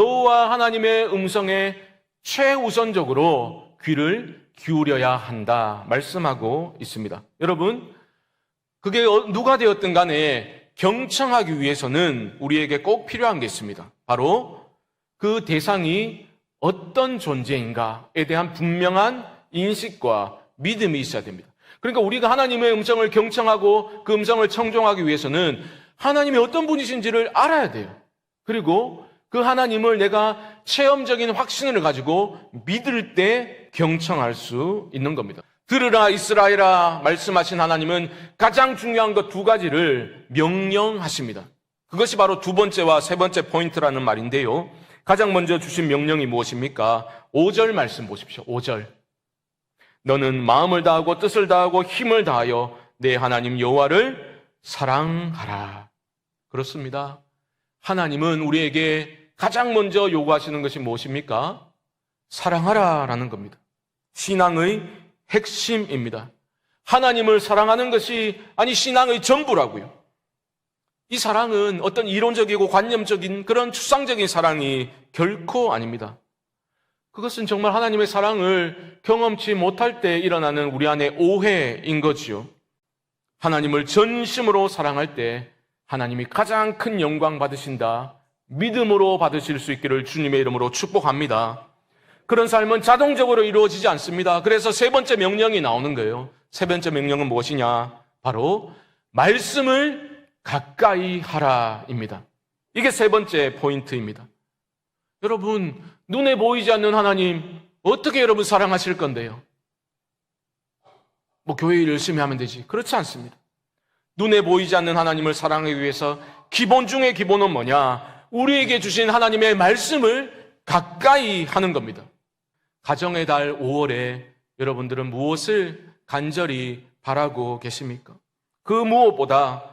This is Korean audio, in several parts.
하나님의 음성에 최우선적으로 귀를 기울여야 한다 말씀하고 있습니다. 여러분, 그게 어- 누가 되었든 간에 경청하기 위해서는 우리에게 꼭 필요한 게 있습니다. 바로 그 대상이 어떤 존재인가에 대한 분명한 인식과 믿음이 있어야 됩니다. 그러니까 우리가 하나님의 음성을 경청하고 그 음성을 청종하기 위해서는 하나님이 어떤 분이신지를 알아야 돼요. 그리고 그 하나님을 내가 체험적인 확신을 가지고 믿을 때 경청할 수 있는 겁니다. 들으라 이스라엘아 말씀하신 하나님은 가장 중요한 것 두 가지를 명령하십니다. 그것이 바로 두 번째와 세 번째 포인트라는 말인데요. 가장 먼저 주신 명령이 무엇입니까? 5절 말씀 보십시오. 5절. 너는 마음을 다하고 뜻을 다하고 힘을 다하여 내 하나님 여호와를 사랑하라. 그렇습니다. 하나님은 우리에게 가장 먼저 요구하시는 것이 무엇입니까? 사랑하라 라는 겁니다. 신앙의 핵심입니다. 하나님을 사랑하는 것이 아니 신앙의 전부라고요. 이 사랑은 어떤 이론적이고 관념적인 그런 추상적인 사랑이 결코 아닙니다. 그것은 정말 하나님의 사랑을 경험치 못할 때 일어나는 우리 안의 오해인 거지요. 하나님을 전심으로 사랑할 때 하나님이 가장 큰 영광 받으신다. 믿음으로 받으실 수 있기를 주님의 이름으로 축복합니다. 그런 삶은 자동적으로 이루어지지 않습니다. 그래서 세 번째 명령이 나오는 거예요. 세 번째 명령은 무엇이냐? 바로 말씀을 가까이 하라입니다. 이게 세 번째 포인트입니다. 여러분, 눈에 보이지 않는 하나님, 어떻게 여러분 사랑하실 건데요? 뭐 교회 일 열심히 하면 되지. 그렇지 않습니다. 눈에 보이지 않는 하나님을 사랑하기 위해서 기본 중의 기본은 뭐냐? 우리에게 주신 하나님의 말씀을 가까이 하는 겁니다. 가정의 달 5월에 여러분들은 무엇을 간절히 바라고 계십니까? 그 무엇보다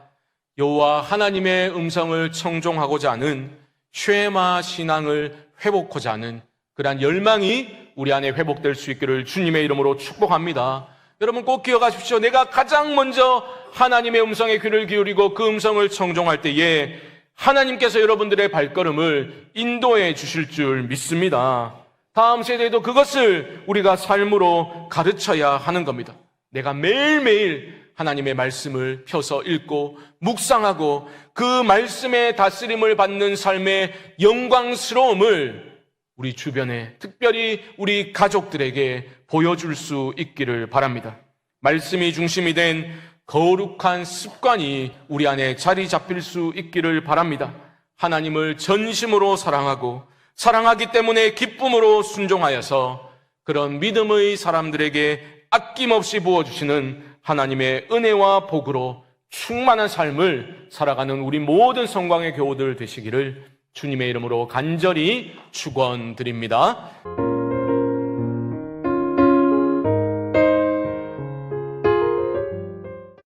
여호와 하나님의 음성을 청종하고자 하는 쉐마 신앙을 회복하고자 하는 그러한 열망이 우리 안에 회복될 수 있기를 주님의 이름으로 축복합니다. 여러분 꼭 기억하십시오. 내가 가장 먼저 하나님의 음성에 귀를 기울이고 그 음성을 청종할 때에 하나님께서 여러분들의 발걸음을 인도해 주실 줄 믿습니다. 다음 세대에도 그것을 우리가 삶으로 가르쳐야 하는 겁니다. 내가 매일매일 하나님의 말씀을 펴서 읽고 묵상하고 그 말씀의 다스림을 받는 삶의 영광스러움을 우리 주변에 특별히 우리 가족들에게 보여줄 수 있기를 바랍니다. 말씀이 중심이 된 거룩한 습관이 우리 안에 자리 잡힐 수 있기를 바랍니다. 하나님을 전심으로 사랑하고 사랑하기 때문에 기쁨으로 순종하여서 그런 믿음의 사람들에게 아낌없이 부어주시는 하나님의 은혜와 복으로 충만한 삶을 살아가는 우리 모든 성광의 교우들 되시기를 주님의 이름으로 간절히 축원드립니다.